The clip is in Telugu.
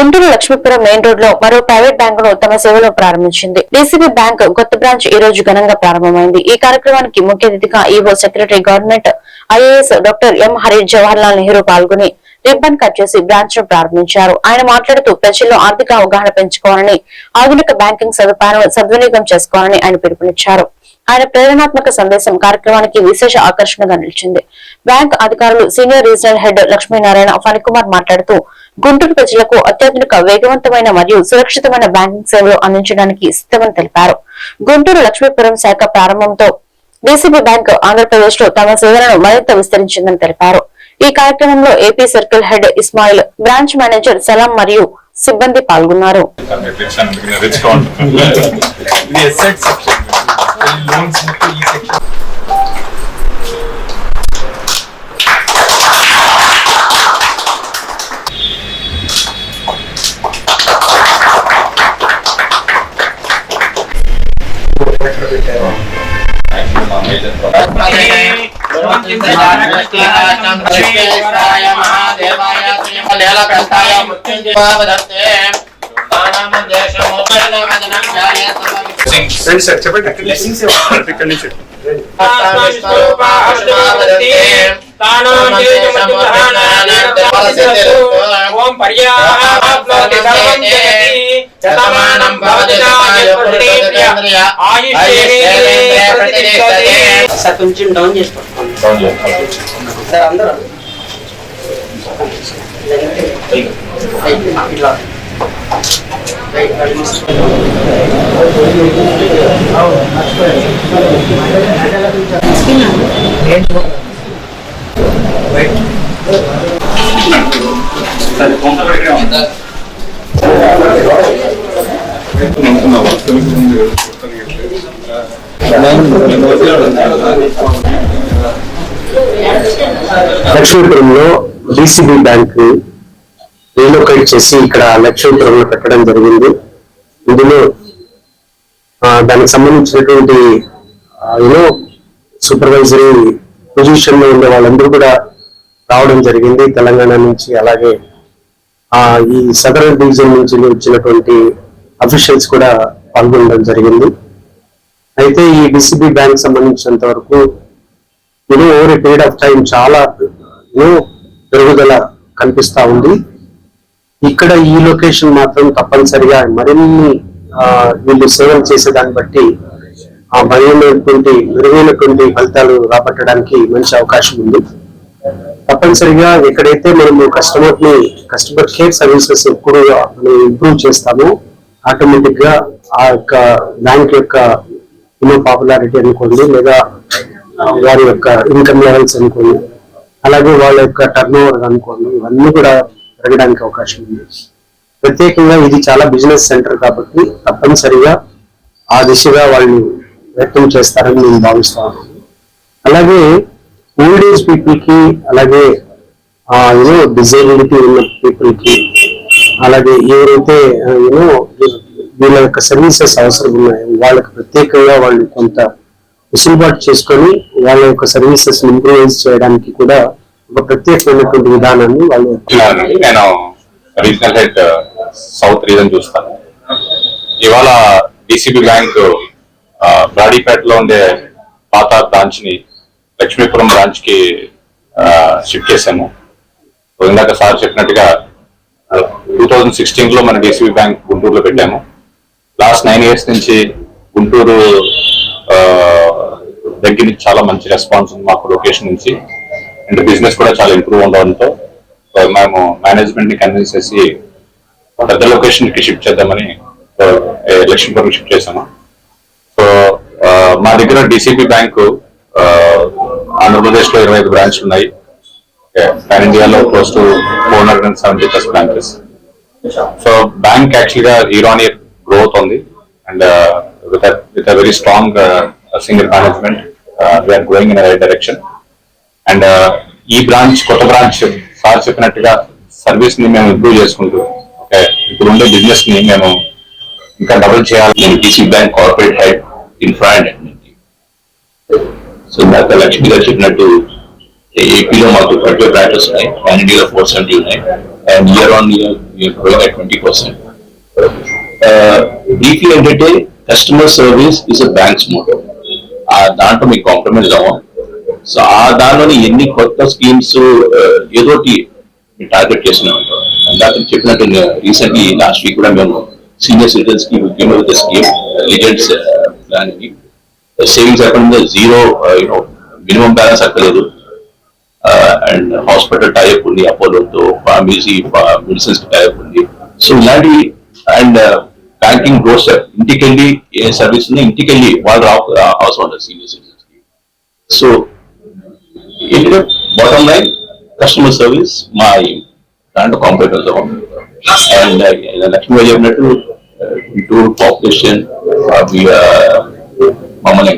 గుంటూరు లక్ష్మీపురం మెయిన్ రోడ్లో మరో ప్రైవేట్ బ్యాంకును తమ సేవలు ప్రారంభించింది. డీసీబీ బ్యాంక్ కొత్త బ్రాంచ్ ఈ రోజు ఘనంగా ప్రారంభమైంది. ఈ కార్యక్రమానికి ముఖ్య అతిథిగా EO secretary government IAS doctor M Hari Jawahar Lal Nehru పాల్గొని రిబ్బన్ కట్ చేసి బ్రాంచ్ను ప్రారంభించారు. ఆయన మాట్లాడుతూ ప్రజల్లో ఆర్థిక అవగాహన పెంచుకోవాలని ఆధునిక బ్యాంకింగ్ సదుపాయాలను సద్వినియోగం చేసుకోవాలని ఆయన పిలుపునిచ్చారు. ఆయన ప్రేరణాత్మక సందేశం కార్యక్రమానికి విశేష ఆకర్షణగా నిలిచింది. బ్యాంక్ అధికారులు senior regional head Lakshminarayana Phanikumar మాట్లాడుతూ గుంటూరు ప్రజలకు అత్యాధునిక వేగవంతమైన మరియు సురక్షితమైన బ్యాంకింగ్ సేవలు అందించడానికి సిద్ధమని తెలిపారు. గుంటూరు లక్ష్మీపురం శాఖ ప్రారంభంతో డీసీబీ బ్యాంక్ ఆంధ్రప్రదేశ్లో తమ సేవలను మరింత విస్తరించిందని తెలిపారు. ఈ కార్యక్రమంలో AP circle head Ismail branch manager Salam మరియు సిబ్బంది పాల్గొన్నారు. महादेवाय श्रीमलेलकष्टाय मृत्युञ्जयावदत्ते फ्रेंड्स अच्छा पर ब्लेसिंग से अर्पित करनी चाहिए अष्टरूपा अष्टावदत्ते तानां ओम पर्याप्त सर्वं जयति శతమానం భవతి సార్ కొంచెం డౌన్ చేసి. సార్ అందరూ. ఇట్లా లక్ష్మీపురంలో డిసిబి బ్యాంక్ రీలోకేట్ చేసి ఇక్కడ లక్ష్మీపురంలో పెట్టడం జరిగింది. ఇందులో దానికి సంబంధించినటువంటి యూనో సూపర్వైజరీ పొజిషన్లో ఉండే వాళ్ళందరూ కూడా రావడం జరిగింది. తెలంగాణ నుంచి అలాగే ఈ సదరన్ డివిజన్ నుంచి వచ్చినటువంటి అఫీషియల్స్ కూడా పాల్గొనడం జరిగింది. అయితే ఈ డిసిబి బ్యాంక్ సంబంధించినంత వరకు you know over a period of time చాలా యూనో పెరుగుదల కనిపిస్తూ ఉంది. ఇక్కడ ఈ లొకేషన్ మాత్రం తప్పనిసరిగా మరిన్ని వీళ్ళు సేవలు చేసే దాన్ని బట్టి ఆ మరిన్నటువంటి మెరుగైనటువంటి ఫలితాలు రాబట్టడానికి మంచి అవకాశం ఉంది. తప్పనిసరిగా ఎక్కడైతే మనము కస్టమర్ని కస్టమర్ కేర్ సర్వీసెస్ ఎప్పుడు మనం ఇంప్రూవ్ చేస్తామో ఆటోమేటిక్గా ఆ యొక్క బ్యాంక్ యొక్క ఇన్నో పాపులారిటీ అనుకోండి లేదా వారి యొక్క ఇన్కమ్ లెవెల్స్ అనుకోండి అలాగే వాళ్ళ యొక్క టర్న్ ఓవర్ అనుకోండి ఇవన్నీ కూడా పెరగడానికి అవకాశం ఉంది. ప్రత్యేకంగా ఇది చాలా బిజినెస్ సెంటర్ కాబట్టి తప్పనిసరిగా ఆ దిశగా వాళ్ళు వ్యక్తం చేస్తారని నేను భావిస్తాను అలాగే ఓల్డ్ ఏజ్ పీపుల్కి అలాగే యూనో డిజేబిలిటీ ఉన్న పీపుల్కి అలాగే ఎవరైతే యూనో వీళ్ళ యొక్క సర్వీసెస్ అవసరం ఉన్నాయో వాళ్ళకి ప్రత్యేకంగా వాళ్ళు కొంత వెసులుబాటు చేసుకొని వాళ్ళ యొక్క సర్వీసెస్ ఇంప్రూవైజ్ చేయడానికి కూడా ఒక ప్రత్యేకమైనటువంటి విధానాన్ని వాళ్ళు నేను రీజనల్ హెడ్ సౌత్ రీజన్ చూస్తాను. ఇవాళ డిసిబి బ్యాంక్ బ్రాడీపేటలో ఉండే పాత బ్రాంచ్ని లక్ష్మీపురం బ్రాంచ్కి షిఫ్ట్ చేశాము ఇందాక సార్ చెప్పినట్టుగా టూ థౌజండ్ సిక్స్టీన్లో మన డిసిబి బ్యాంక్ గుంటూరులో పెట్టాము. లాస్ట్ నైన్ ఇయర్స్ నుంచి గుంటూరు దగ్గర నుంచి చాలా మంచి రెస్పాన్స్ ఉంది మాకు లొకేషన్ నుంచి. అండ్ బిజినెస్ కూడా చాలా ఇంప్రూవ్ ఉండడంతో మేము మేనేజ్మెంట్ని కన్విన్స్ చేసి పెద్ద లొకేషన్కి షిఫ్ట్ చేద్దామని లక్ష్మీపురం షిఫ్ట్ చేసాము సో మా దగ్గర డిసిబి బ్యాంకు ఆంధ్రప్రదేశ్లో ఇరవై ఐదు బ్రాంచ్లు ఉన్నాయి. పాన్ ఇండియాలో close to four hundred and seventy plus branches so bank యాక్చువల్గా ఇయర్ ఆన్ ఇయర్ గ్రోత్ ఉంది and with with very strong single management we're growing in right direction and ఈ బ్రాంచ్ కొత్త బ్రాంచ్ సార్ చెప్పినట్టుగా సర్వీస్ని మేము ఇంప్రూవ్ చేసుకుంటూ ఓకే ఇప్పుడు ఉండే బిజినెస్ని మేము ఇంకా డబుల్ చేయాలి. నేను TC bank corporate head infra and so ఇందాక లక్ష్మి గారు చెప్పినట్టు ఏపీలో మాకు థర్టీ బ్రాంచెస్ ఉన్నాయి. పాన్ ఇండియాలో ఫోర్ సెవెంటీ ఉన్నాయి. And year on year we are growing at twenty percent. ఏంటంటే customer service is a bank's motto ఆ దాంట్లో మీకు కాంప్రమైజ్ అవ్వం సో ఆ దానిలోని ఎన్ని కొత్త స్కీమ్స్ ఏదోటి టార్గెట్ చేస్తూనే అందాక చెప్పినట్టు రీసెంట్లీ లాస్ట్ వీక్ కూడా మేము సీనియర్ సిటిజన్స్కి గేమ్ విత్ స్కీమ్ లిజెండ్స్ దానికి savings account zero you know minimum balance అక్కర్లేదు. అండ్ హాస్పిటల్ టైప్ ఉంది అపోలోతో ఫార్మసీ మెడిసిన్స్ టైప్ ఉంది. సో ఇలాంటి అండ్ బ్యాంకింగ్ డోర్ ఇంటికెళ్ళి ఏ సర్వీస్ ఉంది ఇంటికెళ్ళి వాళ్ళు అవసరం ఉండదు సీనియర్ సిటిజన్స్కి. సో ఏంటంటే బాటమ్ లైన్ కస్టమర్ సర్వీస్ మా దాంట్లో కాంపిటేటర్స్ అండ్ లక్ష్మీ గారు చెప్పినట్టు uh, to population uh, uh, మమ్మల్ని